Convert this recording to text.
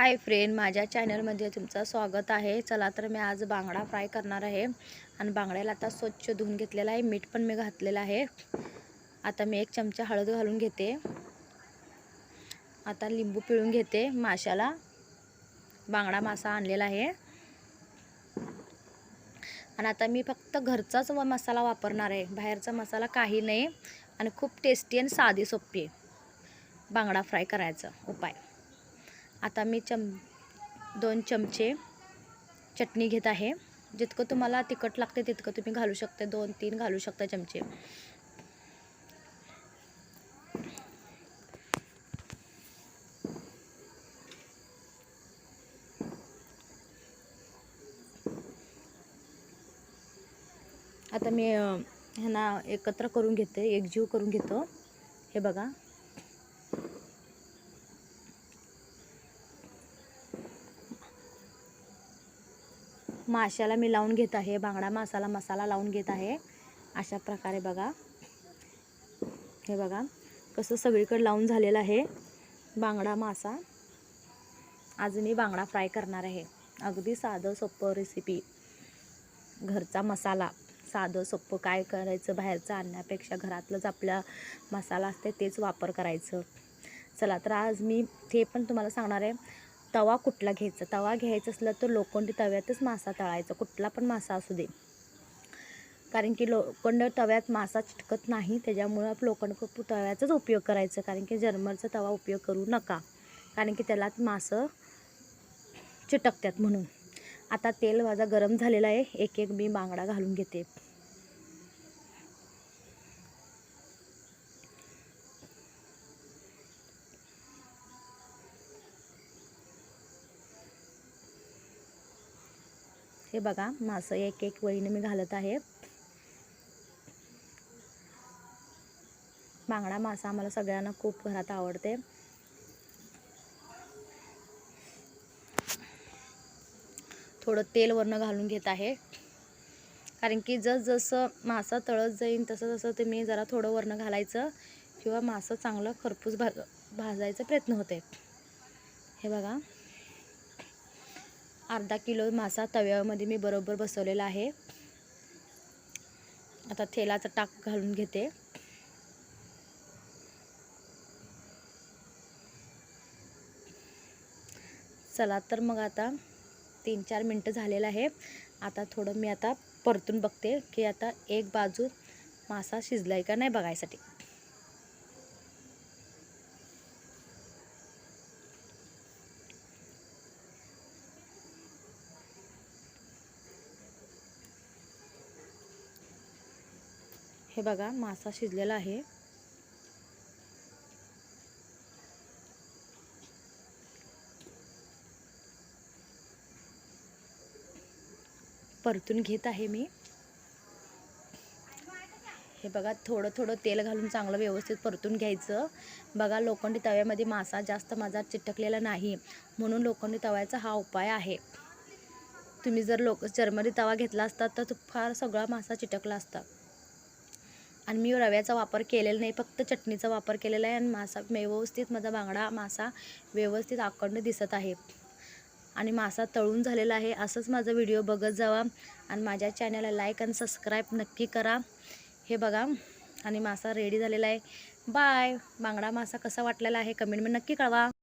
Hi friend माझ्या चॅनलमध्ये तुमचं स्वागत आहे. चला तर मी आज बांगडा फ्राय करणार आहे. आणि बांगड्याला आता स्वच्छ धुवून घेतलेला आहे. मीठ पण मी घातलेलं आहे. आता मी एक चमचा हळद घालून घेते. आता लिंबू पिळून घेते. माशाला बांगडा मासा आणलेला आहे. आणि आता मी फक्त घरचाच व मसाला वापरणार आहे. बाहेरचा मसाला काही नाही. आणि खूप टेस्टी आणि साधी सोपी आहे. बांगडा फ्राय करायचा. उपाय. आता मी चम दोन चमचे चटणी घेत आहे. जितकं तुम्हाला तिखट लागते तितकं तुम्ही घालू शकता दोन तीन घालू शकता चमचे. आता मी ह्यांना एकत्र करून घेते. एकजीव करून घेतो. हे बघा. माशाला मी लावून घेत आहे बांगडा मासाला मसाला लावून घेत आहे. अशा प्रकारे बघा. हे बघा कसं सगळीकडे लावून झालेलं आहे. बांगडा मासा. आज मी बांगडा फ्राय करणार आहे. अगदी साधं सोपं रेसिपी घरचा मसाला. साधं सोपं काय करायचं बाहेरचं आणण्यापेक्षा घरातलंच आपला मसाला असते तेच वापर करायचं. चला तर आज मी ते पण तुम्हाला सांगणार आहे. तवा कुठला घ्यायचा? तवा घ्यायचा असला तर लोखंडी तव्यातच मासा तळायचा. कुठला पण मासा असू दे. कारण की लोखंड तव्यात मासा चिटकत नाही. त्याच्यामुळं आप लोखंड तव्याचाच उपयोग करायचा. कारण की जर्मरचा तवा उपयोग करू नका. कारण की त्याला मासं चिटकतात म्हणून. आता तेल माझा गरम झालेला आहे. एक एक मी बांगडा घालून घेते. हे बघा मासं एक एक वळीने मी घालत आहे. बांगडा मासा आम्हाला सगळ्यांना खूप घरात आवडते. थोडं तेल वरनं घालून घेत आहे. कारण की जसजसं मासा तळत जाईन तसं तसं ते मी जरा थोडं वरनं घालायचं किंवा मासं चांगलं खरपूस भाज भाजायचा प्रयत्न होते. हे बघा. अर्धा किलो मासा तव्यामध्ये मी बरोबर बसवलेला आहे. आता तेलाचा टाक घालून घेते. चला तर मग आता तीन चार मिनटं झालेलं आहे. आता थोडं मी आता परतून बघते की आता एक बाजू मासा शिजलाय का नाही बघायसाठी. हे बघा मासा शिजलेला आहे. परतून घेत आहे मी. हे बघा थोडं थोडं तेल घालून चांगलं व्यवस्थित परतून घ्यायचं. बघा लोखंडी तव्यामध्ये मासा जास्त माझा चिटकलेला नाही म्हणून लोखंडी तव्याचा हा उपाय आहे. तुम्ही जर लोक जर्मनी तवा घेतला असता तर फार सगळा मासा चिटकला असता. आणि मी रव्याचा वापर केलेला नाही फक्त चटणीचा वापर केलेला आहे आणि मासा व्यवस्थित माझा बांगडा मासा व्यवस्थित आकंड दिसत आहे. आणि मासा तळून झालेला आहे असंच माझा व्हिडिओ बघत जावा आणि माझ्या चॅनलला लाईक आणि सबस्क्राईब नक्की करा. हे बघा आणि मासा रेडी झालेला आहे. बाय बांगडा मासा कसा वाटलेला आहे कमेंटमध्ये नक्की कळवा.